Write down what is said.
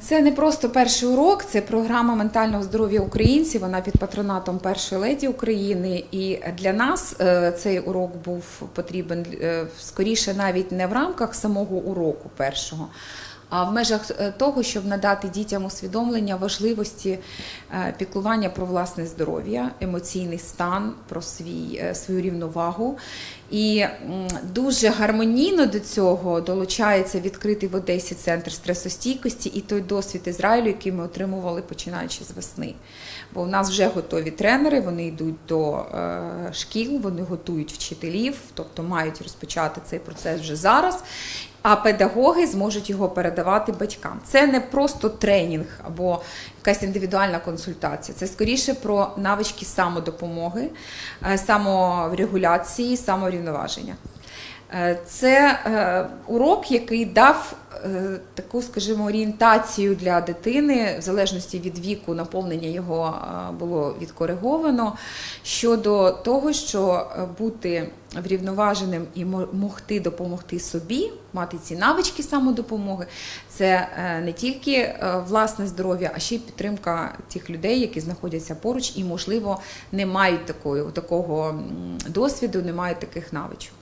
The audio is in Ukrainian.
Це не просто перший урок, це програма ментального здоров'я українців. Вона під патронатом першої леді України. І для нас е, цей урок був потрібен е, скоріше навіть не в рамках самого уроку першого. А в межах е, того, щоб надати дітям усвідомлення важливості е, піклування про власне здоров'я, емоційний стан, про свій, е, свою рівновагу. І дуже гармонійно до цього долучається відкритий в Одесі центр стресостійкості і той досвід Ізраїлю, який ми отримували починаючи з весни. Бо у нас вже готові тренери, вони йдуть до шкіл, вони готують вчителів, тобто мають розпочати цей процес вже зараз. А педагоги зможуть його передавати батькам. Це не просто тренінг або якась індивідуальна консультація. Це скоріше про навички самодопомоги, е, саморегуляції, саморівноваження. Е, Це е, урок, який дав е, таку, скажімо, орієнтацію для дитини, в залежності від віку, наповнення його було відкориговано щодо того, що бути врівноваженим і могти допомогти собі, мати ці навички самодопомоги, це не тільки власне здоров'я, а ще й підтримка тих людей, які знаходяться поруч і, можливо, не мають такої, такого досвіду, не мають таких навичок.